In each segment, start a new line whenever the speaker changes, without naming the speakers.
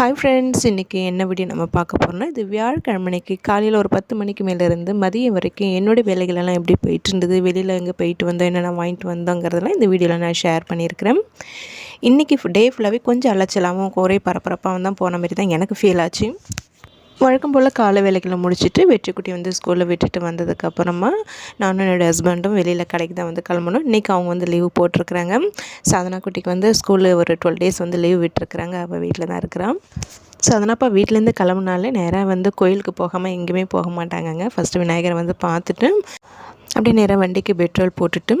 Hi friends இன்றைக்கி என்ன video நம்ம பார்க்க போகிறோம்னா இது வியாழக்கிழமைக்கு காலையில் ஒரு பத்து மணிக்கு மேலேருந்து மதியம் வரைக்கும் என்னுடைய வேலைகளெல்லாம் எப்படி போயிட்டு இருந்தது வெளியில் எங்கே போயிட்டு வந்தோம் என்னென்ன வாங்கிட்டு வந்தோங்கிறதெல்லாம் இந்த வீடியோவில் நான் ஷேர் பண்ணியிருக்கிறேன். இன்றைக்கி டே ஃபுல்லாகவே கொஞ்சம் அலைச்சலாகவும் ஒரே பரபரப்பாகவும் தான் போன மாதிரி தான் எனக்கு ஃபீல் ஆச்சு. வழக்கம் போல் காலை வேலைகளை முடிச்சுட்டு வெற்றிக்குட்டி வந்து ஸ்கூலில் விட்டுட்டு வந்ததுக்கப்புறமா நானும் என்னோடய ஹஸ்பண்டும் வெளியில் கடைக்கு தான் வந்து கிளம்பணும். இன்றைக்கி அவங்க வந்து லீவ் போட்டிருக்குறாங்க. சாதனா குட்டிக்கு வந்து ஸ்கூலில் ஒரு டுவெல் டேஸ் வந்து லீவ் விட்டுருக்குறாங்க. அவள் வீட்டில் தான் இருக்கிறான் ஸோ அதனாப்பா வீட்டிலேருந்து கிளம்புனாலே நேராக வந்து கோயிலுக்கு போகாமல் எங்கேயுமே போக மாட்டாங்கங்க. ஃபஸ்ட்டு விநாயகரை வந்து பார்த்துட்டு அப்படியே நேராக வண்டிக்கு பெட்ரோல் போட்டுட்டு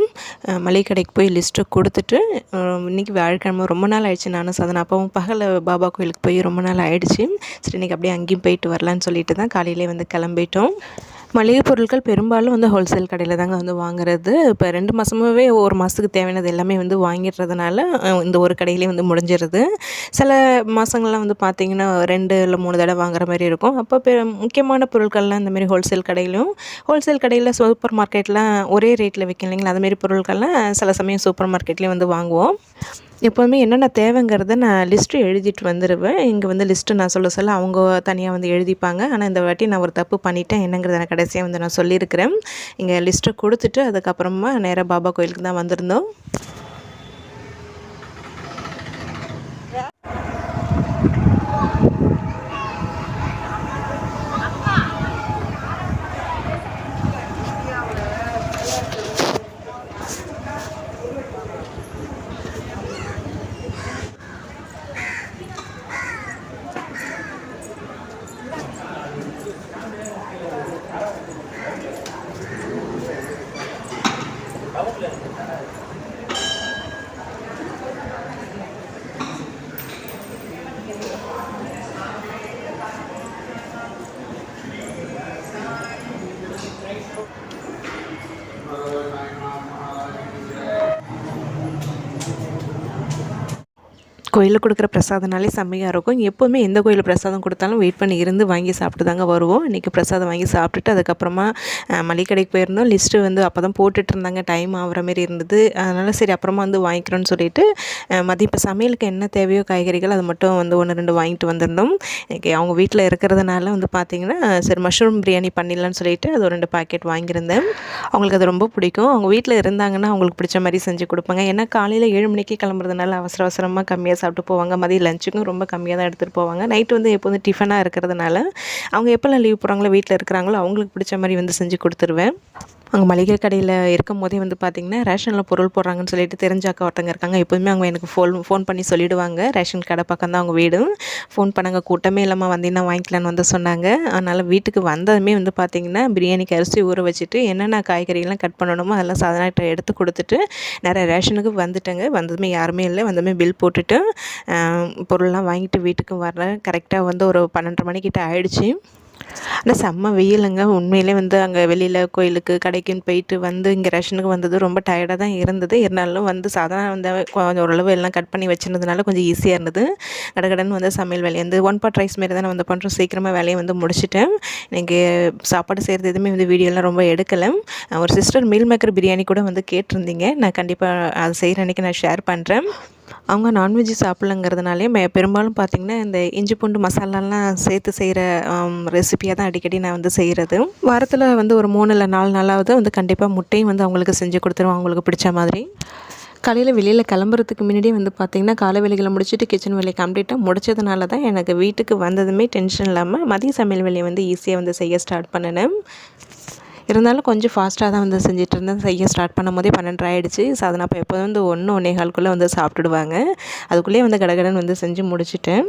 மளிகை கடைக்கு போய் லிஸ்ட்டு கொடுத்துட்டு இன்றைக்கி வியாழக்கிழமை ரொம்ப நாள் ஆயிடுச்சு நானும் சாதனை. அப்பவும் பகலில் பாபா கோயிலுக்கு போய் ரொம்ப நாள் ஆயிடுச்சு. சரி இன்றைக்கி அப்படியே அங்கேயும் போயிட்டு வரலான்னு சொல்லிட்டு தான் காலையிலே வந்து கிளம்பிட்டோம். மளிகை பொருட்கள் பெரும்பாலும் வந்து ஹோல்சேல் கடையில் தாங்க வந்து வாங்குறது. இப்போ ரெண்டு மாதமாகவே ஒரு மாதத்துக்கு தேவையானது எல்லாமே வந்து வாங்கிடுறதுனால இந்த ஒரு கடையிலே வந்து முடிஞ்சிருது. சில மாதங்கள்லாம் வந்து பார்த்திங்கன்னா ரெண்டு இல்லை மூணு தடவை வாங்குற மாதிரி இருக்கும். அப்போ பெ முக்கியமான பொருட்கள்லாம் இந்தமாரி ஹோல்சேல் கடையிலும் ஹோல்சேல் கடையில் சூப்பர் மார்க்கெட்லாம் ஒரே ரேட்டில் விற்கும் இல்லைங்களா அதுமாரி பொருட்கள்லாம் சில சமயம் சூப்பர் மார்க்கெட்லேயும் வந்து வாங்குவோம். எப்போதுமே என்னென்ன தேவைங்கிறத நான் லிஸ்ட்டு எழுதிட்டு வந்துடுவேன் இங்கே வந்து லிஸ்ட்டு நான் சொல்ல சொல்ல அவங்க தனியாக வந்து எழுதிப்பாங்க. ஆனால் இந்த வாட்டி நான் ஒரு தப்பு பண்ணிவிட்டேன் என்னங்கிறத நான் கடைசியாக வந்து நான் சொல்லியிருக்கிறேன். இங்கே லிஸ்ட்டை கொடுத்துட்டு அதுக்கப்புறமா நேராக பாபா கோயிலுக்கு தான் வந்திருந்தோம். கோயிலில் கொடுக்குற பிரசாதனாலே செம்மையாக இருக்கும். எப்போவுமே எந்த கோயிலில் பிரசாதம் கொடுத்தாலும் வெயிட் பண்ணி இருந்து வாங்கி சாப்பிட்டு தாங்க வருவோம். இன்றைக்கி பிரசாதம் வாங்கி சாப்பிட்டுட்டு அதுக்கப்புறமா மளிகை கடைக்கு போயிருந்தோம். லிஸ்ட்டு வந்து அப்போ தான் போட்டுட்டு இருந்தாங்க. டைம் ஆகிற மாரி இருந்தது. அதனால் சரி அப்புறமா வந்து வாங்கிக்கிறோன்னு சொல்லிட்டு மதியம் இப்போ சமையலுக்கு என்ன தேவையோ காய்கறிகள் அது மட்டும் வந்து ஒன்று ரெண்டு வாங்கிட்டு வந்திருந்தோம். இன்றைக்கி அவங்க வீட்டில் இருக்கிறதுனால வந்து பார்த்திங்கன்னா சரி மஷ்ரூம் பிரியாணி பண்ணிடலான்னு சொல்லிட்டு அது ஒரு ரெண்டு பாக்கெட் வாங்கியிருந்தேன். அவங்களுக்கு அது ரொம்ப பிடிக்கும். அவங்க வீட்டில் இருந்தாங்கன்னா அவங்களுக்கு பிடிச்ச மாதிரி செஞ்சு கொடுப்பாங்க. ஏன்னா காலையில் ஏழு மணிக்கு கிளம்புறதுனால அவசர அவசரமாக கம்மியாக சாப்பிட்டு போவாங்க. மதியம் லஞ்சுக்கும் ரொம்ப கம்மியாக தான் எடுத்துகிட்டு போவாங்க. நைட்டு வந்து எப்போ வந்து டிஃபனாக இருக்கிறதுனால அவங்க எப்போல்லாம் லீவ் போகிறாங்களோ வீட்டில் இருக்கிறாங்களோ அவங்களுக்கு பிடிச்ச மாதிரி வந்து செஞ்சு கொடுத்துருவேன். அங்கே மளிகை கடையில் இருக்கும் போதே வந்து பார்த்திங்கன்னா ரேஷனில் பொருள் போடுறாங்கன்னு சொல்லிட்டு தெரிஞ்சாக்க ஒருத்தங்க இருக்காங்க. எப்போதுமே அவங்க எனக்கு ஃபோன் ஃபோன் பண்ணி சொல்லிவிடுவாங்க ரேஷன் கடை பக்கம் தான் அவங்க வீடு. ஃபோன் பண்ணாங்க. கூட்டமே இல்லாமல் வந்தீங்கன்னா வாங்கிக்கலான்னு வந்து சொன்னாங்க. அதனால் வீட்டுக்கு வந்ததுமே வந்து பார்த்திங்கன்னா பிரியாணிக்கு அரிசி ஊற வச்சுட்டு என்னென்ன காய்கறிகள்லாம் கட் பண்ணணுமோ அதெல்லாம் சாதனாட்ட எடுத்து கொடுத்துட்டு நிறைய ரேஷனுக்கு வந்துட்டேங்க. வந்ததுமே யாருமே இல்லை. வந்ததுமே பில் போட்டுட்டு பொருள்லாம் வாங்கிட்டு வீட்டுக்கு வர கரெக்டாக வந்து ஒரு பன்னெண்டரை மணிக்கிட்ட ஆயிடுச்சு. ஆனால் செம்ம வெயிலுங்க. உண்மையிலே வந்து அங்கே வெளியில் கோயிலுக்கு கடைக்குன்னு போயிட்டு வந்து இங்கே ரேஷனுக்கு வந்தது ரொம்ப டயர்டாக தான் இருந்தது. இருந்தாலும் வந்து சாதாரண வந்து கொஞ்சம் ஓரளவு எல்லாம் கட் பண்ணி வச்சுருந்ததுனால கொஞ்சம் ஈஸியாக இருந்தது. கடகடன்னு வந்து சமையல் வேலையை வந்து ஒன் பாட் ரைஸ் மாரி தான் வந்து பண்ணுறோம் சீக்கிரமாக வேலையை வந்து முடிச்சிட்டேன். எனக்கு சாப்பாடு செய்கிறது எதுவுமே வந்து வீடியோலாம் ரொம்ப எடுக்கலை. ஒரு சிஸ்டர் மீல் மேக்கர் பிரியாணி கூட வந்து கேட்டிருந்தீங்க. நான் கண்டிப்பாக அது செய்கிற அன்றைக்கி நான் ஷேர் பண்ணுறேன் அவங்க நான்வெஜ் சாப்பிட்லங்கிறதுனாலே மே பெரும்பாலும் பார்த்திங்கன்னா இந்த இஞ்சி பூண்டு மசாலாலாம் சேர்த்து செய்கிற ரெசிபியாக தான் அடிக்கடி நான் வந்து செய்கிறது வாரத்தில் வந்து ஒரு மூணு இல்லை நாலு நாளாவது வந்து கண்டிப்பாக முட்டையும் வந்து அவங்களுக்கு செஞ்சு கொடுத்துருவோம் அவங்களுக்கு பிடிச்ச மாதிரி. காலையில் வெளியில் கிளம்புறதுக்கு முன்னாடியே வந்து பார்த்திங்கன்னா காலை வேலைகளை முடிச்சுட்டு கிச்சன் வேலையை கம்ப்ளீட்டாக முடிச்சதுனால தான் எனக்கு வீட்டுக்கு வந்ததுமே டென்ஷன் இல்லாமல் மதிய சமையல் வேலையை வந்து ஈஸியாக வந்து செய்ய ஸ்டார்ட் பண்ணினேன். இருந்தாலும் கொஞ்சம் ஃபாஸ்ட்டாக தான் வந்து செஞ்சுட்டு இருந்தேன் செய்ய ஸ்டார்ட் பண்ணும் போதே பன்னெண்டு ஆகிடுச்சு ஸோ அதனால் இப்போ எப்போதும் வந்து ஒன்று ஒன்றே கால்குள்ளே வந்து சாப்பிட்டுடுவாங்க. அதுக்குள்ளேயே வந்து கடகடன் வந்து செஞ்சு முடிச்சுட்டேன்.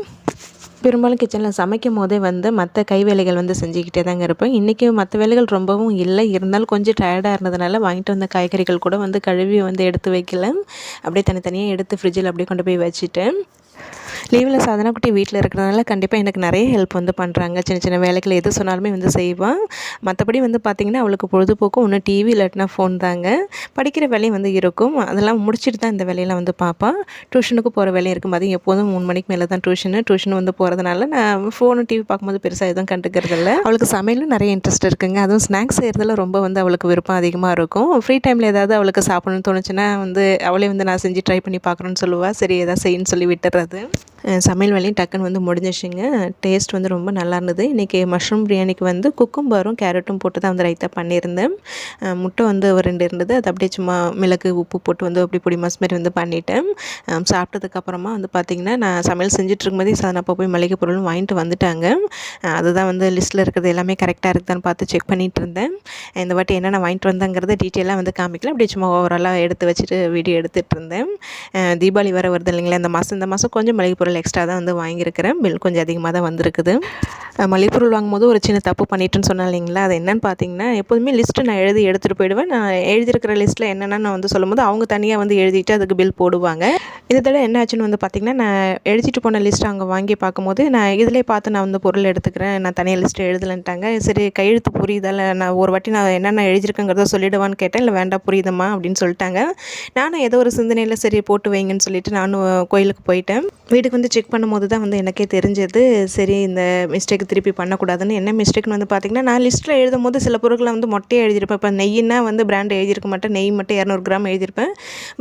பெரும்பாலும் கிச்சனில் சமைக்கும் போதே வந்து மற்ற கை வேலைகள் வந்து செஞ்சுக்கிட்டே தாங்க இருப்பேன். இன்றைக்கி மற்ற வேலைகள் ரொம்பவும் இல்லை. இருந்தாலும் கொஞ்சம் டயர்டாக இருந்ததுனால வாங்கிட்டு வந்த காய்கறிகள் கூட வந்து கழுவி வந்து எடுத்து வைக்கல. அப்படியே தனித்தனியாக எடுத்து ஃப்ரிட்ஜில் அப்படியே கொண்டு போய் வச்சுட்டேன். லீவில் சாதனா குட்டி வீட்டில் இருக்கிறதுனால கண்டிப்பாக எனக்கு நிறைய ஹெல்ப் வந்து பண்ணுறாங்க சின்ன சின்ன வேலைகள் எது சொன்னாலுமே வந்து செய்வான் மற்றபடி வந்து பார்த்திங்கன்னா அவளுக்கு பொழுதுபோக்கு ஒன்று டிவி இல்லாட்டினா ஃபோன் தாங்க. படிக்கிற வேலையும் வந்து இருக்கும். அதெல்லாம் முடிச்சுட்டு தான் இந்த வேலையெல்லாம் வந்து பார்ப்பான் டியூஷனுக்கு போகிற வேலையும் இருக்கும். அது எப்போதும் மூணு மணிக்கு மேலே தான் டியூஷனு டியூஷன் வந்து போகிறதுனால நான் ஃபோனு டிவி பார்க்கும்போது பெருசாக எதுவும் கண்டுக்கிறது இல்லை. அவளுக்கு சமையலும் நிறைய இன்ட்ரெஸ்ட் இருக்குங்க. அதுவும் ஸ்நாக்ஸ் செய்கிறதுல ரொம்ப வந்து அவளுக்கு விருப்பம் அதிகமாக இருக்கும். ஃப்ரீ டைமில் ஏதாவது அவளுக்கு சாப்பிடணும்னு தோணுச்சுன்னா வந்து அவளே வந்து நான் செஞ்சு ட்ரை பண்ணி பார்க்குறேன்னு சொல்லுவாள் சரி எதாவது செய்யுன்னு சொல்லி விட்டுறது. சமையல் வேலையும் டக்குன்னு வந்து முடிஞ்சிச்சுங்க டேஸ்ட் வந்து ரொம்ப நல்லா இருந்தது. இன்றைக்கி மஷ்ரூம் பிரியாணிக்கு வந்து குக்கும்பரும் கேரட்டும் போட்டு தான் வந்து ரைத்தா பண்ணியிருந்தேன். முட்டை வந்து ஒரு ரெண்டு இருந்தது. அது அப்படியே சும்மா மிளகு உப்பு போட்டு வந்து அப்படி பொடி மாஸ் மாதிரி வந்து பண்ணிட்டேன். சாப்பிட்டதுக்கப்புறமா வந்து பார்த்திங்கன்னா நான் சமையல் செஞ்சுட்டு இருக்கும்போதே சாதனப்போ போய் மளிகை பொருளும் வாங்கிட்டு வந்துட்டாங்க. அதுதான் வந்து லிஸ்ட்டில் இருக்கிறது எல்லாமே கரெக்டாக இருக்குதான்னு பார்த்து செக் பண்ணிகிட்டு இருந்தேன். இந்த வாட்டி என்னென்ன வாங்கிட்டு வந்தேங்கிறத டீட்டெயிலாக வந்து காமிக்கல. அப்படியே சும்மா ஓவராலாக எடுத்து வச்சுட்டு வீடியோ எடுத்துகிட்டு இருந்தேன். தீபாவளி வர வருது இல்லைங்களா? இந்த மாதம் இந்த மாதம் கொஞ்சம் மளிகை பொருள் எக்ஸ்ட்ரா தான் வந்து வாங்கியிருக்கிறேன். பில் கொஞ்சம் அதிகமாக தான் வந்திருக்குது. மளிகைப்பொருள் வாங்கும்போது ஒரு சின்ன தப்பு பண்ணிட்டுன்னு சொன்னேன் இல்லைங்களா? அது என்னன்னு பார்த்தீங்கன்னா எப்போதுமே லிஸ்ட்டு நான் எழுதி எடுத்துகிட்டு போயிடுவேன். நான் எழுதியிருக்கிற லிஸ்ட்டில் என்னென்ன நான் வந்து சொல்லும்போது அவங்க தனியாக வந்து எழுதிட்டு அதுக்கு பில் போடுவாங்க. இதை தடவை என்ன ஆச்சுன்னு வந்து பார்த்திங்கன்னா நான் எழுதிட்டு போன லிஸ்ட் அவங்க வாங்கி பார்க்கும்போது நான் இதிலே பார்த்து நான் வந்து பொருள் எடுத்துக்கிறேன். நான் தனியாக லிஸ்ட்டு எழுதலன்ட்டாங்க. சரி கையெழுத்து புரியுதால நான் ஒரு வாட்டி நான் என்னென்ன எழுதியிருக்கேங்கிறத சொல்லிடுவான்னு கேட்டேன். இல்லை வேண்டாம் புரியுதம்மா அப்படின்னு சொல்லிட்டாங்க. நானும் ஏதோ ஒரு சிந்தனையில் சரி போட்டு வைங்கன்னு சொல்லிட்டு நானும் கோயிலுக்கு போயிட்டேன். வீட்டுக்கு வந்து வந்து செக் பண்ணும்போது தான் வந்து எனக்கே தெரிஞ்சது சரி இந்த மிஸ்டேக் திருப்பி பண்ணக்கூடாதுன்னு. என்ன மிஸ்டேக்னு வந்து பார்த்திங்கன்னா நான் லிஸ்ட்டில் எழுதும் போது சில பொருட்களை வந்து மொட்டையாக எழுதியிருப்பேன். இப்போ நெய்யினா வந்து பிராண்ட் எழுதியிருக்க மாட்டேன். நெய் மட்டும் இரநூறு கிராம் எழுதியிருப்பேன்.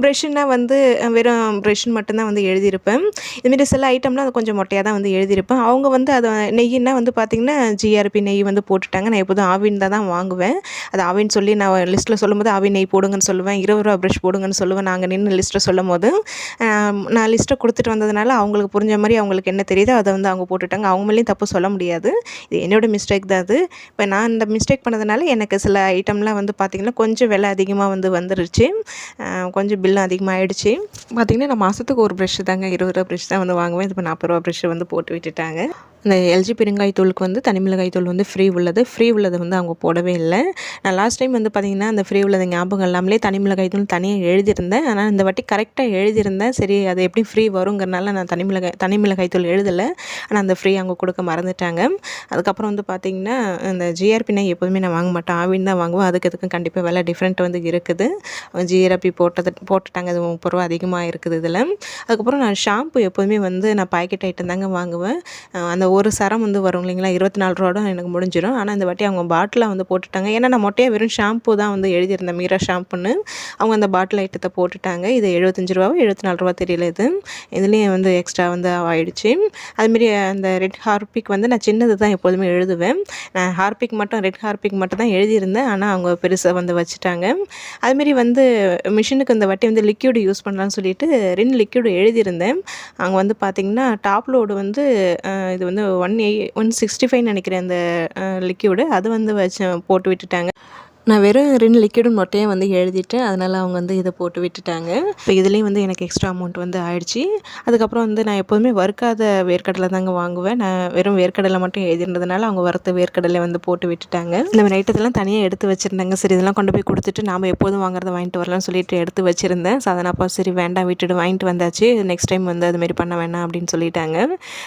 ப்ரெஷ்ஷுனா வந்து வெறும் ப்ரெஷ்ஷுன்னு மட்டும்தான் வந்து எழுதியிருப்பேன். இதுமாரி சில ஐட்டம்லாம் அது கொஞ்சம் மொட்டையாக தான் வந்து எழுதியிருப்பேன். அவங்க வந்து அதை நெய்யினா வந்து பார்த்திங்கன்னா ஜிஆர்பி நெய் வந்து போட்டுட்டாங்க. நான் எப்போதும் ஆவின் தான் தான் வாங்குவேன். அது ஆவின்னு சொல்லி நான் லிஸ்ட்டில் சொல்லும்போது ஆவி நெய் போடுங்கன்னு சொல்லுவேன். இருபது ரூபா ப்ரஷ் போடுங்கன்னு சொல்லுவேன். நாங்கள் நின்று லிஸ்ட்டை சொல்லும் போது நான் லிஸ்ட்டை கொடுத்துட்டு வந்ததுனால அவங்களுக்கு புரிஞ்ச மாதிரி அவங்களுக்கு என்ன தெரியுதோ அதை வந்து அவங்க போட்டுட்டாங்க. அவங்க மேலேயும் தப்பு சொல்ல முடியாது. இது என்னோடய மிஸ்டேக் தான் அது. இப்போ நான் இந்த மிஸ்டேக் பண்ணதுனால எனக்கு சில ஐட்டம்லாம் வந்து பார்த்திங்கன்னா கொஞ்சம் விலை அதிகமாக வந்து வந்துருச்சு. கொஞ்சம் பில்லும் அதிகமாகிடுச்சு பார்த்திங்கன்னா நான் மாதத்துக்கு ஒரு ப்ரெஷ் தாங்க இருபது ரூபா ப்ரெஷ் தான் வந்து வாங்குவேன். இப்போ நாற்பது ரூபா ப்ரெஷ் வந்து போட்டு விட்டுட்டாங்க. இந்த எல்ஜி பெருங்காய் தூளுக்கு வந்து தனி மிளகாய் தூள் வந்து ஃப்ரீ உள்ளது. ஃப்ரீ உள்ளது வந்து அவங்க போடவே இல்லை. நான் லாஸ்ட் டைம் வந்து பார்த்திங்கன்னா அந்த ஃப்ரீ உள்ளது ஞாபகம் இல்லாமலே தனி மிளகாய் தூள் தனியாக எழுதியிருந்தேன். ஆனால் இந்த வாட்டி கரெக்டாக எழுதியிருந்தேன். சரி அது எப்படி ஃப்ரீ வருங்கிறனால நான் தனி மிளகாய் தனி மிளகாய் தூள் எழுதலை. ஆனால் அந்த ஃப்ரீ அவங்க கொடுக்க மறந்துட்டாங்க. அதுக்கப்புறம் வந்து பார்த்திங்கன்னா இந்த ஜிஆர்பி எப்போதுமே நான் வாங்க மாட்டேன். ஆவின் தான் வாங்குவேன். அதுக்கு அதுக்கும் கண்டிப்பாக விலை டிஃப்ரெண்ட் வந்து இருக்குது. ஜிஆர்பி போட்டது போட்டுட்டாங்க. அது முப்பது ரூபா அதிகமாக இருக்குது இதில். அதுக்கப்புறம் நான் ஷாம்பு எப்போதுமே வந்து நான் பாக்கெட் ஐட்டம் தாங்க வாங்குவேன். அந்த ஒரு சரம் வந்து வரும் இல்லைங்களா? இருபத்தி நாலு ரூபா எனக்கு முடிஞ்சிடும். ஆனால் இந்த வாட்டி அவங்க பாட்டிலாக வந்து போட்டுட்டாங்க. ஏன்னா நான் மொட்டையாக வெறும் ஷாம்பு தான் வந்து எழுதியிருந்தேன். மீரா ஷாம்புன்னு அவங்க அந்த பாட்டில் ஐட்டத்தை போட்டுட்டாங்க. இது எழுபத்தஞ்சு ரூபாவோ எழுபத்தி நாலு ரூபா தெரியல இது. இதுலேயும் வந்து எக்ஸ்ட்ரா வந்து ஆயிடுச்சு. அதுமாரி அந்த ரெட் ஹார்பிக் வந்து நான் சின்னது தான் எப்போதுமே எழுதுவேன். நான் ஹார்பிக் மட்டும் ரெட் ஹார்பிக் மட்டும் தான் எழுதியிருந்தேன். ஆனால் அவங்க பெருசாக வந்து வச்சுட்டாங்க. அதுமாரி வந்து மிஷினுக்கு இந்த வாட்டி வந்து லிக்யூடு யூஸ் பண்ணலாம்னு சொல்லிட்டு ரெண்டு லிக்யூடு எழுதியிருந்தேன். அங்கே வந்து பார்த்திங்கன்னா டாப் லோடு வந்து இது வந்து ஒன் எய் ஒன் சிக்ஸ்டி ஃபைவ் நினைக்கிறேன் அந்த லிக்யூடு அது வந்து வச்சு போட்டு விட்டுட்டாங்க. நான் வெறும் ரெண்டு லிக்விடும் மொட்டையும் வந்து எழுதிட்டேன். அதனால் அவங்க வந்து இதை போட்டு விட்டுட்டாங்க. இப்போ இதுலேயும் வந்து எனக்கு எக்ஸ்ட்ரா அமௌண்ட் வந்து ஆயிடுச்சு. அதுக்கப்புறம் வந்து நான் எப்போதுமே வறுக்காத வேர்க்கடலை தாங்க வாங்குவேன். நான் வெறும் வேர்க்கடலை மட்டும் எழுதிருந்ததுனால அவங்க வறுத்த வேர்க்கடலை வந்து போட்டு விட்டுட்டாங்க. இந்த மாதிரி ஐட்டத்தெல்லாம் தனியாக எடுத்து வச்சுருந்தாங்க. சரி இதெல்லாம் கொண்டு போய் கொடுத்துட்டு நாம் எப்போதும் வாங்குறத வாங்கிட்டு வரலாம்னு சொல்லிட்டு எடுத்து வச்சுருந்தேன். சாதனாப்பா சரி வேண்டாம் விட்டுட்டு வாங்கிட்டு வந்தாச்சு. நெக்ஸ்ட் டைம் வந்து அதுமாரி பண்ண வேணாம் அப்படின்னு சொல்லிட்டாங்க.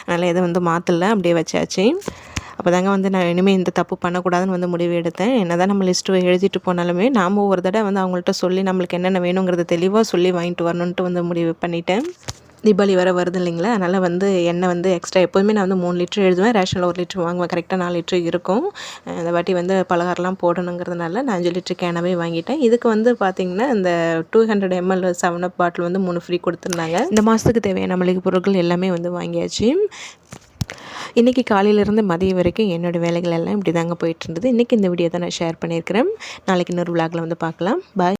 அதனால் எதை வந்து மாற்றல அப்படியே வச்சாச்சு. அப்போ தாங்க வந்து நான் இனிமேல் இந்த தப்பு பண்ணக்கூடாதுன்னு வந்து முடிவு எடுத்தேன். என்ன தான் நம்ம லிஸ்ட்டு எழுதிட்டு போனாலுமே நாம் ஒரு தடவை வந்து அவங்கள்ட்ட சொல்லி நம்மளுக்கு என்னென்ன வேணுங்கிறத தெளிவாக சொல்லி வாங்கிட்டு வரணுன்ட்டு வந்து முடிவு பண்ணிட்டேன். தீபாவளி வர வருது இல்லைங்களா? அதனால் வந்து எண்ணெய் வந்து எக்ஸ்ட்ரா எப்போதுமே நான் வந்து மூணு லிட்டர் எழுதுவேன். ரேஷனில் ஒரு லிட்டர் வாங்குவேன். கரெக்டாக நாலு லிட்டர் இருக்கும். இந்த வாட்டி வந்து பலகாரம்லாம் போடணுங்கிறதுனால நான் அஞ்சு லிட்டர் கேனாவே வாங்கிட்டேன். இதுக்கு வந்து பார்த்திங்கன்னா இந்த two hundred ml seven up bottle வந்து மூணு ஃப்ரீ கொடுத்துருந்தாங்க. இந்த மாதத்துக்கு தேவையான மளிகை பொருட்கள் எல்லாமே வந்து வாங்கியாச்சு. இன்றைக்கி காலையிலேருந்து மதியம் வரைக்கும் என்னோடய வேலைகள் எல்லாம் இப்படி தாங்க போயிட்டு இருந்தது. இன்றைக்கி இந்த வீடியோ தான் நான் ஷேர் பண்ணியிருக்கிறேன். நாளைக்கு இன்னொரு விளாகில் வந்து பார்க்கலாம். பாய்